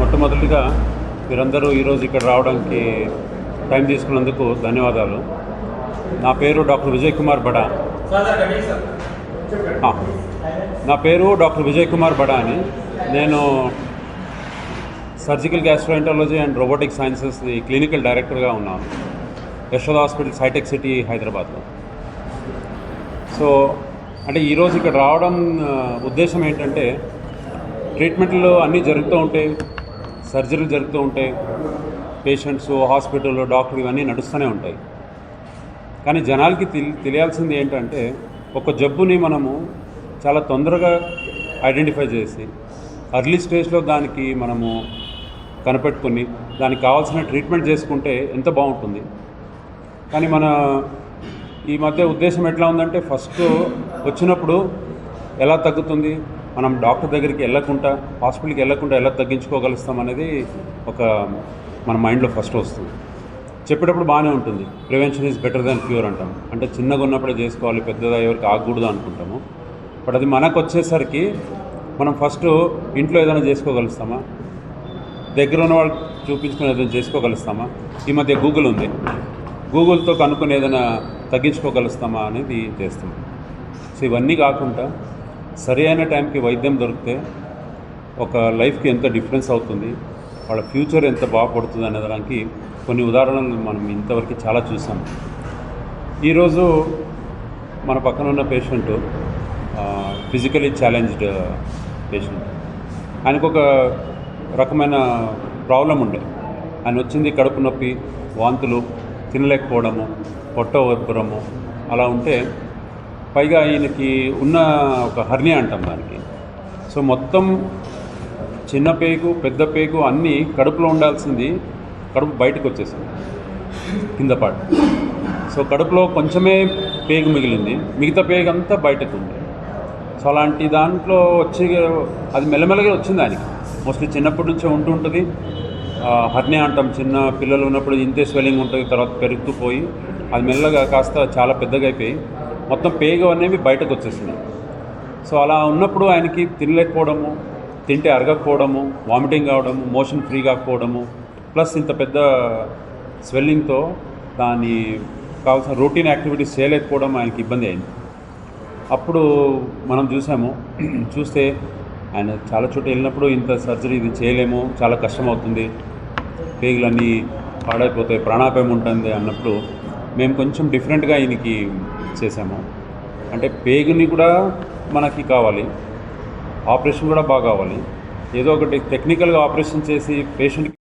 మొట్టమొదటిగా మీరందరూ ఈరోజు ఇక్కడ రావడానికి టైం తీసుకున్నందుకు ధన్యవాదాలు. నా పేరు డాక్టర్ విజయ్ కుమార్ బడా. నా పేరు డాక్టర్ విజయ్ కుమార్ బడా అని. నేను surgical gastroenterology and robotic sciences clinical డైరెక్టర్గా ఉన్నాను. యశోద హాస్పిటల్ హైటెక్ సిటీ హైదరాబాద్లో. సో అంటే ఈరోజు ఇక్కడ రావడం ఉద్దేశం ఏంటంటే ట్రీట్మెంట్లు అన్నీ జరుగుతూ ఉంటాయి. సర్జరీలు జరుగుతూ ఉంటాయి. పేషెంట్స్ హాస్పిటల్లో డాక్టర్ ఇవన్నీ నడుస్తూనే ఉంటాయి. కానీ జనాలకి తెలి తెలియాల్సింది ఏంటంటే ఒక జబ్బుని మనము చాలా తొందరగా ఐడెంటిఫై చేసి అర్లీ స్టేజ్లో దానికి మనము కనిపెట్టుకుని దానికి కావాల్సిన ట్రీట్మెంట్ చేసుకుంటే ఎంత బాగుంటుంది. కానీ మన ఈ మధ్య ఉద్దేశం ఎట్లా ఉందంటే ఫస్ట్ వచ్చినప్పుడు ఎలా తగ్గుతుంది? మనం డాక్టర్ దగ్గరికి వెళ్ళకుండా హాస్పిటల్కి వెళ్ళకుండా ఎలా తగ్గించుకోగలుగుతాం అనేది ఒక మన మైండ్లో ఫస్ట్ వస్తుంది. చెప్పేటప్పుడు బాగానే ఉంటుంది. Prevention is better than cure అంటాం. అంటే చిన్నగా ఉన్నప్పుడే చేసుకోవాలి పెద్దదా ఎవరికి ఆగకూడదు అనుకుంటాము. బట్ అది మనకు వచ్చేసరికి మనం ఫస్ట్ ఇంట్లో ఏదైనా చేసుకోగలుగుతామా దగ్గర ఉన్న వాళ్ళు చూపించుకుని ఏదైనా చేసుకోగలుగుతామా ఈ మధ్య గూగుల్ ఉంది. గూగుల్తో కనుక్కొని ఏదైనా తగ్గించుకోగలుగుతామా అనేది చేస్తాం సో ఇవన్నీ కాకుండా సరి అయిన టైంకి వైద్యం దొరికితే ఒక లైఫ్కి ఎంత డిఫరెన్స్ అవుతుంది వాళ్ళ ఫ్యూచర్ ఎంత బాగుపడుతుంది అనే దానికి కొన్ని ఉదాహరణలు మనం ఇంతవరకు చాలా చూసాం. ఈరోజు మన పక్కన ఉన్న పేషెంట్ ఫిజికలీ ఛాలెంజ్డ్ పేషెంట్. ఆయనకు ఒక రకమైన ప్రాబ్లం ఉండే. ఆయన వచ్చింది కడుపు నొప్పి వాంతులు తినలేకపోవడము పొట్ట ఉబ్బరము అలా ఉంటే పైగా ఈయనకి ఉన్న ఒక హర్నియా అంటాం దానికి. సో మొత్తం చిన్న పేగు పెద్ద పేగు అన్నీ కడుపులో ఉండాల్సింది కడుపు బయటకు వచ్చేసింది. కింద పాటు. సో కడుపులో కొంచెమే పేగు మిగిలింది. మిగతా పేగు అంతా బయటకు ఉంది. సో అలాంటి దాంట్లో వచ్చి అది మెల్లమెల్లగా వచ్చింది ఆయనకి. మోస్ట్లీ చిన్నప్పటి నుంచే ఉంటూ ఉంటుంది. హర్నియా అంటాం చిన్న పిల్లలు ఉన్నప్పుడు ఇంతే స్వెల్లింగ్ ఉంటుంది తర్వాత పెరుగుతూ పోయి అది మెల్లగా కాస్త చాలా పెద్దగా అయిపోయి మొత్తం పేగు అనేవి బయటకు వచ్చేసినాయి. సో అలా ఉన్నప్పుడు ఆయనకి తినలేకపోవడము తింటే అరగకపోవడము వామిటింగ్ కావడము మోషన్ ఫ్రీ కాకపోవడము ప్లస్ ఇంత పెద్ద స్వెల్లింగ్తో దాని కావాల్సిన రొటీన్ యాక్టివిటీస్ చేయలేకపోవడం ఆయనకి ఇబ్బంది అయింది. అప్పుడు మనం చూసాము చూస్తే ఆయన చాలా చోట్ల వెళ్ళినప్పుడు ఇంత సర్జరీ ఇది చేయలేము చాలా కష్టం అవుతుంది పేగులన్నీ పాడైపోతాయి ప్రాణాపాయం ఉంటుంది అన్నప్పుడు మేము కొంచెం డిఫరెంట్గా ఈయనకి చేసాము అంటే పేగుని కూడా మనకి కావాలి. ఆపరేషన్ కూడా బాగా కావాలి. ఏదో ఒకటి టెక్నికల్గా ఆపరేషన్ చేసి పేషెంట్కి